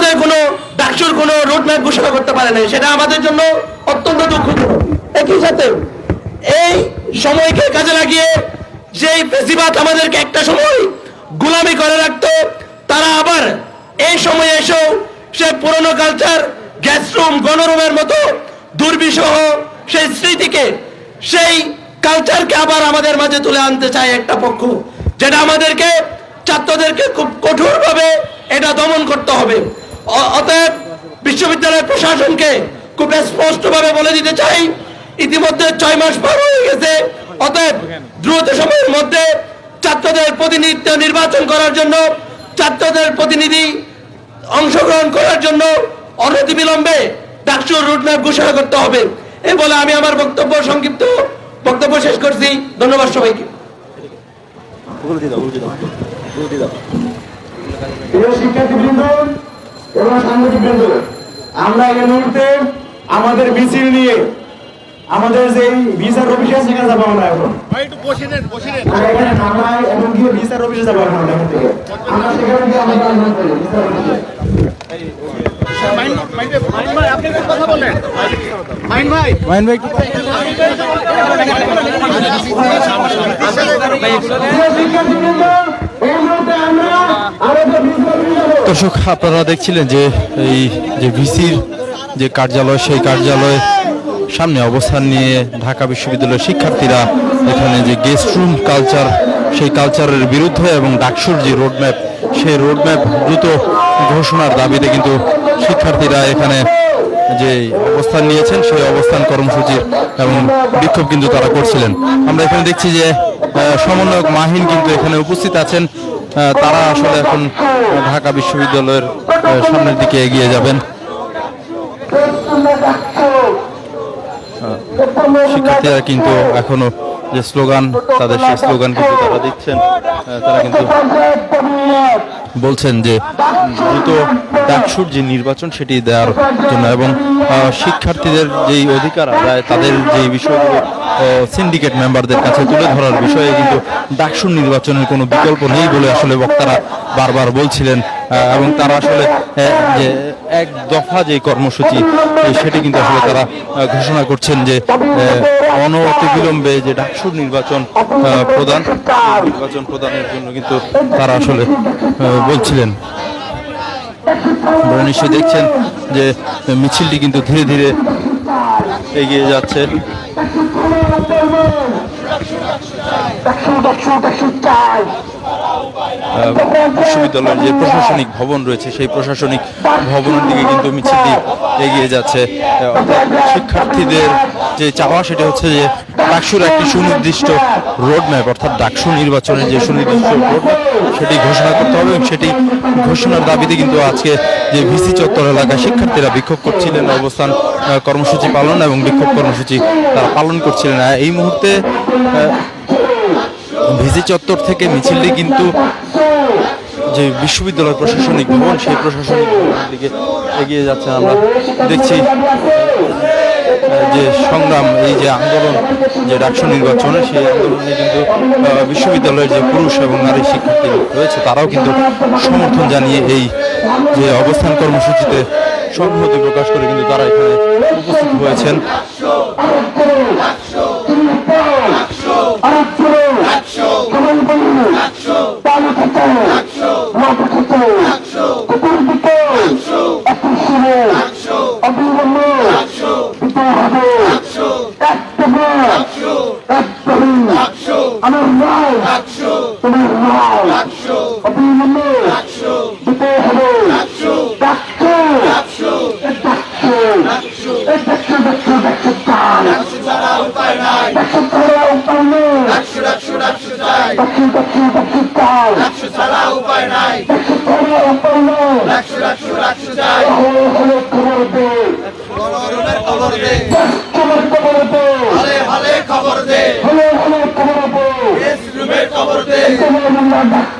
ছাত্রদের কোনো ডাকসুর কোনো রোডম্যাপ ঘোষণা করতে পারে নাই। সেটা আমাদের জন্য অত্যন্ত দুঃখজনক। একই সাথে এই সময়কে কাজে লাগিয়ে যেই ফেসিবাদ আমাদেরকে একটা সময় গোলামি করে রাখতো, তারা আবার এই সময়ে এসেও সে পুরনো কালচার গ্যাসরুম গণরুমের মতো দুর্বিষহ সেই স্মৃতিকে, সেই কালচারকে আবার আমাদের মাঝে তুলে আনতে চায় একটা পক্ষ, যেটা আমাদেরকে, ছাত্রদেরকে খুব কঠোরভাবে এটা দমন করতে হবে। অতএব বিশ্ববিদ্যালয় প্রশাসনকে খুব স্পষ্টভাবে বলে দিতে চাই ইতিমধ্যে ছয় মাস পার হয়ে গেছে। অতএব দ্রুত সময়ের মধ্যে ছাত্রদের প্রতিনিধিত্ব নির্বাচন করার জন্য ছাত্রদের প্রতিনিধি অংশগ্রহণ করার জন্য অনতিবিলম্বে ডাকসুর রুটম্যাপ ঘোষণা করতে হবে। এই বলে আমি আমার বক্তব্য সংক্ষিপ্ত বক্তব্য শেষ করছি। ধন্যবাদ সবাইকে। প্রিয় শিক্ষার্থীবৃন্দ এবং সাংবাদিকবৃন্দ আমরা এই মুহূর্তে আমাদের মিছিল নিয়ে আমাদের যে ভিসার অফিসে আছে সেখানে যাব আমরা এখন। এখানে নামাই এবং গিয়ে ভিসার অফিসে যাব এখন এখান থেকে। আমরা সেখানে গিয়ে আমাদের আন্দোলন করি ভিসার অফিসে। মাইন দর্শক, আপনারা দেখছিলেন যে এই যে ভিসির যে কার্যালয়, সেই কার্যালয়ে সামনে অবস্থান নিয়ে ঢাকা বিশ্ববিদ্যালয়ের শিক্ষার্থীরা এখানে যে গেস্ট রুম কালচার সেই কালচারের বিরুদ্ধে এবং ডাকসুর যে রোডম্যাপ সেই রোডম্যাপ দ্রুত ঘোষণার দাবিতে কিন্তু শিক্ষার্থীরা এখানে যে অবস্থান নিয়েছেন, সেই অবস্থান কর্মসূচির এবং বিক্ষোভ কিন্তু তারা করছিলেন। আমরা এখানে দেখছি যে সমন্বয়ক মাহিন কিন্তু এখানে উপস্থিত আছেন। তারা আসলে এখন ঢাকা বিশ্ববিদ্যালয়ের সামনের দিকে এগিয়ে যাবেন। শিক্ষার্থীরা কিন্তু এখনও যে স্লোগান, তাদের সেই স্লোগান কিন্তু তারা দিচ্ছেন। তারা কিন্তু বলছেন যে দ্রুত ডাকসুর যে নির্বাচন সেটি দেওয়ার জন্য এবং শিক্ষার্থীদের যেই অধিকার আদায় তাদের যে বিষয়গুলো সিন্ডিকেট মেম্বারদের কাছে তুলে ধরার বিষয়ে কিন্তু ডাকসুর নির্বাচনের কোনো বিকল্প নেই বলে আসলে বক্তারা বারবার বলছিলেন। এবং তারা আসলে যে এক দফা যে কর্মসূচি সেটি কিন্তু আসলে তারা ঘোষণা করছেন যে আহ, অনতিবিলম্বে যে ডাকসুর নির্বাচন প্রদান নির্বাচন প্রদানের জন্য কিন্তু তারা আসলে বলছিলেন নিশ্চয়ই দেখছেন যে মিছিলটি কিন্তু ধীরে ধীরে এগিয়ে যাচ্ছে আহ, বিশ্ববিদ্যালয়ের যে প্রশাসনিক ভবন রয়েছে, সেই প্রশাসনিক ভবনের দিকে কিন্তু মিছিলটি এগিয়ে যাচ্ছে। শিক্ষার্থীদের যে চাওয়া, সেটা হচ্ছে যে ডাকসুর একটি সুনির্দিষ্ট রোড রোডম্যাপ অর্থাৎ ডাকসু নির্বাচনের যে সুনির্দিষ্ট রোডম্যাপ সেটি ঘোষণা করতে হবে এবং সেটি ঘোষণার দাবিতে কিন্তু আজকে যে ভিসি চত্বর এলাকায় শিক্ষার্থীরা বিক্ষোভ করছিলেন, অবস্থান কর্মসূচি পালন এবং বিক্ষোভ কর্মসূচি তারা পালন করছিলেন। এই মুহূর্তে ভিসি চত্বর থেকে মিছিলটি কিন্তু যে বিশ্ববিদ্যালয় প্রশাসনিক ভবন, সেই প্রশাসনিক ভবনের দিকে এগিয়ে যাচ্ছে। আমরা দেখছি যে সংগ্রাম, এই যে আন্দোলন, যে ডাকসু নির্বাচনে, সেই আন্দোলনে কিন্তু বিশ্ববিদ্যালয়ের যে পুরুষ এবং নারী শিক্ষার্থী রয়েছে, তারাও কিন্তু সমর্থন জানিয়ে এই যে অবস্থান কর্মসূচিতে সংহতি প্রকাশ করে কিন্তু তারা এখানে উপস্থিত হয়েছেন। চাই ডাকছো ছাড়া উপায় নেই। হলে হলে খবর দে। খবর দে। হলে হলে খবর দে। তোমরা ডাকছো ডাকশো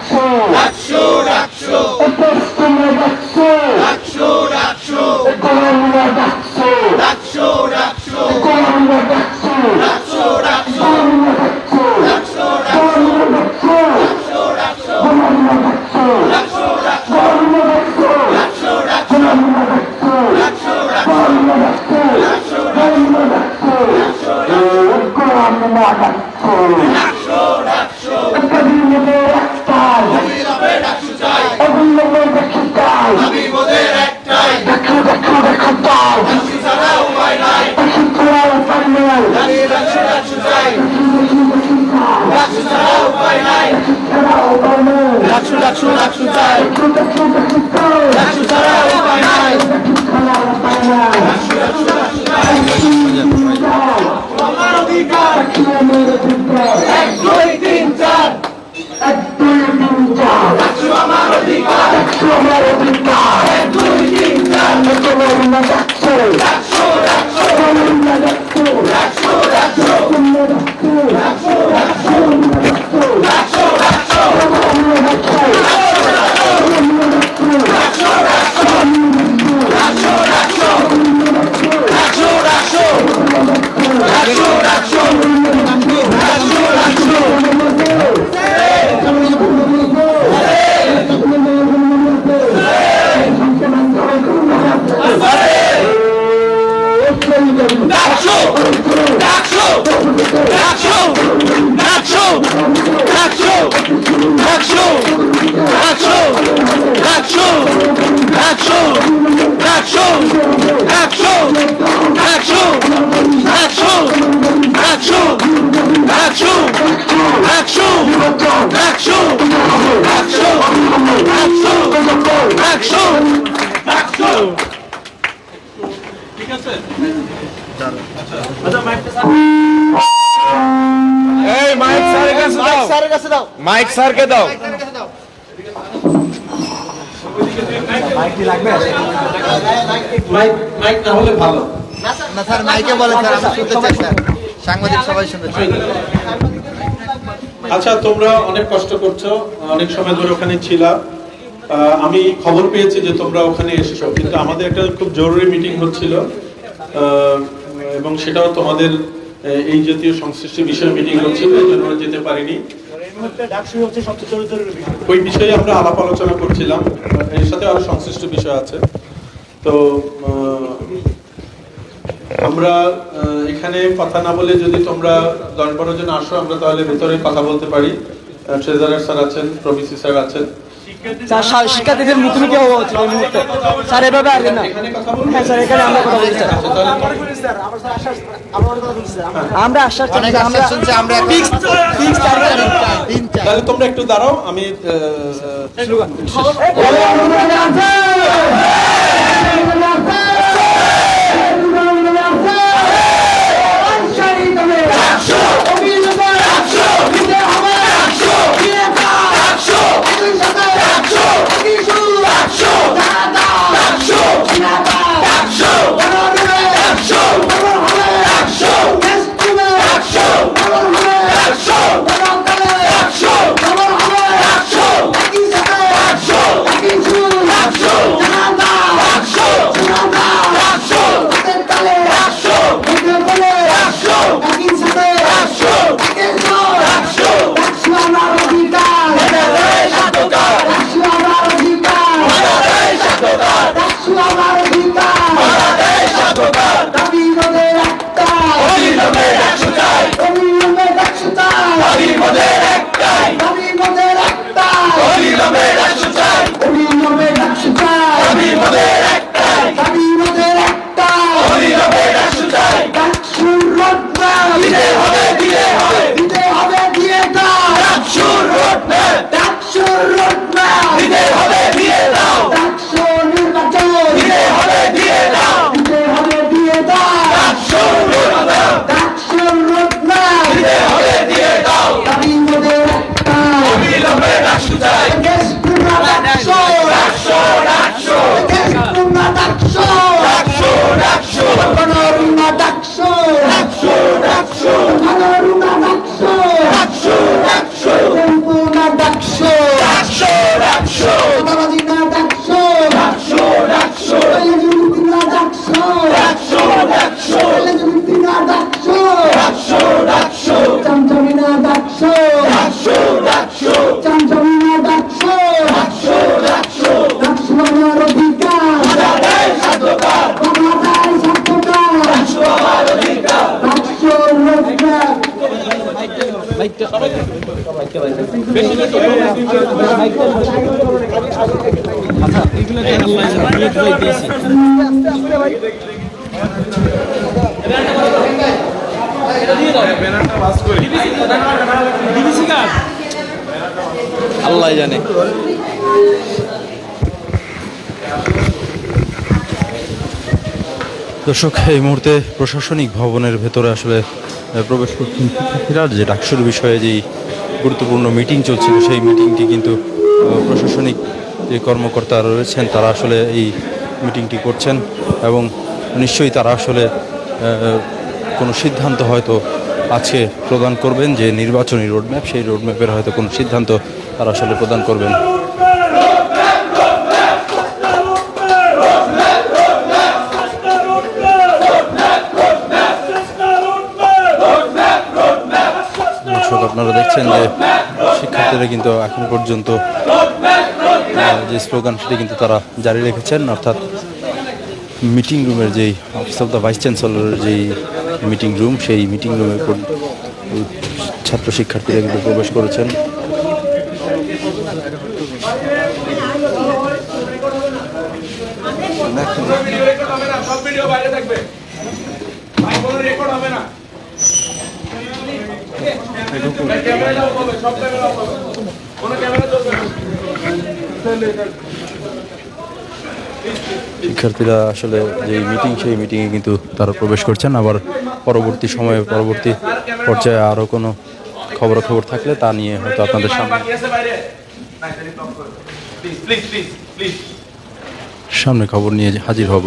Action, action time. সাংবাদিক সবাই শুনতে চাই। আচ্ছা তোমরা অনেক কষ্ট করছ অনেক সময় ধরে ওখানে ছিলা। আহ, আমি খবর পেয়েছি যে তোমরা ওখানে এসেছ কিন্তু আমাদের একটা খুব জরুরি মিটিং হচ্ছিল। আহ, এবং সেটাও তোমাদের এই জাতীয় সংশ্লিষ্ট বিষয়ে মিটিং হচ্ছিল এই জন্য আমরা যেতে পারিনি। ওই বিষয়ে আমরা আলাপ আলোচনা করছিলাম, এর সাথে আরও সংশ্লিষ্ট বিষয় আছে। তো আমরা এখানে কথা না বলে যদি তোমরা দশ বারো জন আসো, আমরা তাহলে ভেতরে কথা বলতে পারি। ট্রেজারার স্যার আছেন প্রবিসি স্যার আছেন। স্যার শিক্ষার্থীদের মুখোমুখি হওয়া উচিত এই মুহূর্তে স্যার এভাবে আসবেন না হ্যাঁ স্যার এখানে আমরা কথা বলছি আমরা আশ্বাস আমরা তাহলে তোমরা একটু দাঁড়াও আমি শুরু করছি আল্লাহ জানে। দর্শক, এই মুহূর্তে প্রশাসনিক ভবনের ভেতরে আসলে প্রবেশ করছেন শিক্ষার্থীরা, যে ডাকসুর বিষয়ে যেই গুরুত্বপূর্ণ মিটিং চলছিল, সেই মিটিংটি কিন্তু প্রশাসনিক যে কর্মকর্তা রয়েছেন, তারা আসলে এই মিটিংটি করছেন এবং নিশ্চয়ই তারা আসলে কোনো সিদ্ধান্ত হয়তো আজকে প্রদান করবেন যে নির্বাচনী রোডম্যাপ সেই রোডম্যাপের হয়তো কোনো সিদ্ধান্ত তারা আসলে প্রদান করবেন। আপনারা দেখছেন যে শিক্ষার্থীরা কিন্তু এখন পর্যন্ত যে স্লোগান সেটি কিন্তু তারা জারি রেখেছেন, অর্থাৎ মিটিং রুমের যেই অফিস অফ দ্য ভাইস চ্যান্সেলরের যেই মিটিং রুম সেই মিটিং রুমে ছাত্র শিক্ষার্থীরা কিন্তু প্রবেশ করেছেন। শিক্ষার্থীরা আসলে যে মিটিং সেই মিটিংয়ে কিন্তু তারা প্রবেশ করছেন। আবার পরবর্তী সময়ে, পরবর্তী পর্যায়ে আরও কোনো খবরাখবর থাকলে তা নিয়ে হয়তো আপনাদের সামনে। সামনে খবর নিয়ে হাজির হব।